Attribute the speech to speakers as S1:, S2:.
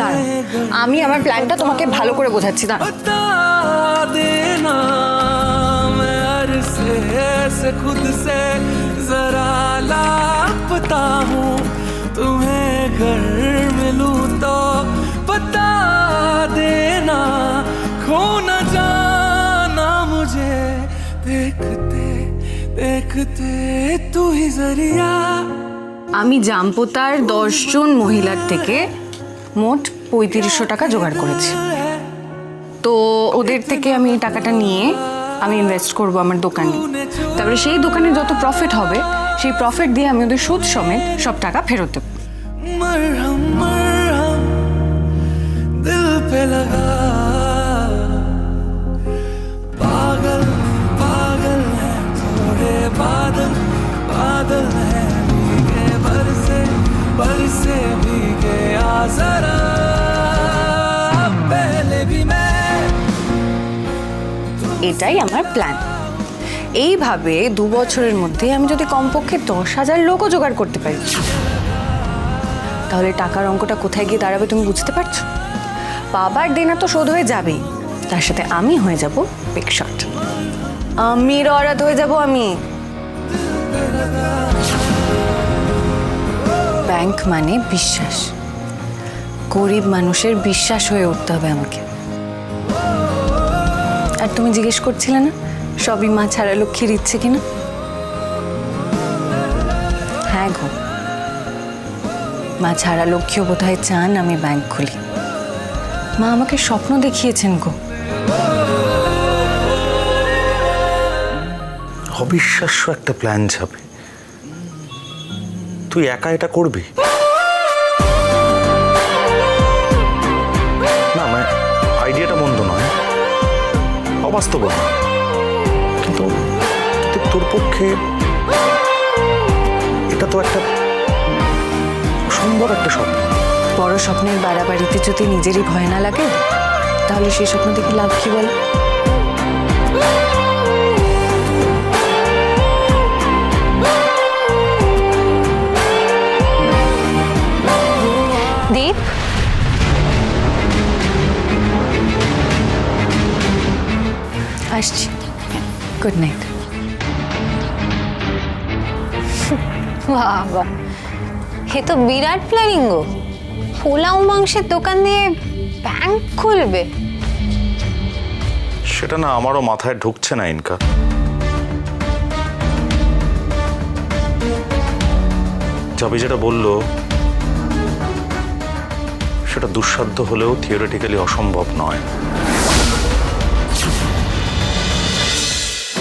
S1: দাঁড়াও আমি আমার প্ল্যানটা তোমাকে ভালো করে বোঝাচ্ছি দাঁড়াও
S2: बता देना मैं अरसे से खुद से जरा लापता हूँ तुम्हें घर मिलूं तो बता देना खो न जाना मुझे देखते देखते तू ही जरिया
S1: আমি জাম্পোতার দশজন মহিলার থেকে মোট পঁয়ত্রিশশো টাকা জোগাড় করেছি তো ওদের থেকে আমি এই টাকাটা নিয়ে আমি ইনভেস্ট করব আমার দোকানে তারপরে সেই দোকানে যত প্রফিট হবে সেই প্রফিট দিয়ে আমি ওদের সুদ সমেত সব টাকা ফেরত দেবো
S2: मरहम मरहम दिल पे लगा पागल पागल है थोड़े बादल बादल है भीगे बरसे बरसे भीगे आ
S1: এটাই আমার প্ল্যান এইভাবে দু বছরের মধ্যে আমি যদি কমপক্ষে দশ হাজার লোকও জোগাড় করতে পারি, তাহলে টাকার অঙ্কটা কোথায় গিয়ে দাঁড়াবে তুমি বুঝতে পারছ? বাবার দেনা তো শোধ হয়ে যাবেই, তার সাথে আমি হয়ে যাব পিকশট আমির অরাত হয়ে যাব আমি। ব্যাংক মানে বিশ্বাস। গরিব মানুষের বিশ্বাস হয়ে উঠতে হবে আমাকে। আর তুমি জিজ্ঞেস করছিলে না, সবই মা ছাড়া লক্ষ্মীর ইচ্ছে কিনা? হ্যাঁ গো। মা ছাড়া লক্ষ্মীও বোধহয় চান আমি ব্যাংক খুলি। মা আমাকে স্বপ্ন দেখিয়েছেন গো।
S3: অবিশ্বাস্য একটা প্ল্যান যাবে তুই একা এটা করবি? অবাস্তব না কিন্তু কিন্তু তোর পক্ষে এটা তো একটা সুন্দর একটা স্বপ্ন।
S1: বড় স্বপ্নের বাড়াবাড়িতে যদি নিজেরই ভয় না লাগে, তাহলে সেই স্বপ্ন দেখে লাভ কি বল? আসছি গুড নাইট
S4: বাবা। এ তো বিরাট প্ল্যানিং গো। পোলাও মাংসের দোকান দিয়ে ব্যাংক খুলবে।
S3: সেটা না আমারও মাথায় ঢুকছে না, ইনকা। যাবি যেটা বলল, সেটা দুঃসাধ্য হলেও থিওরিটিক্যালি অসম্ভব নয়।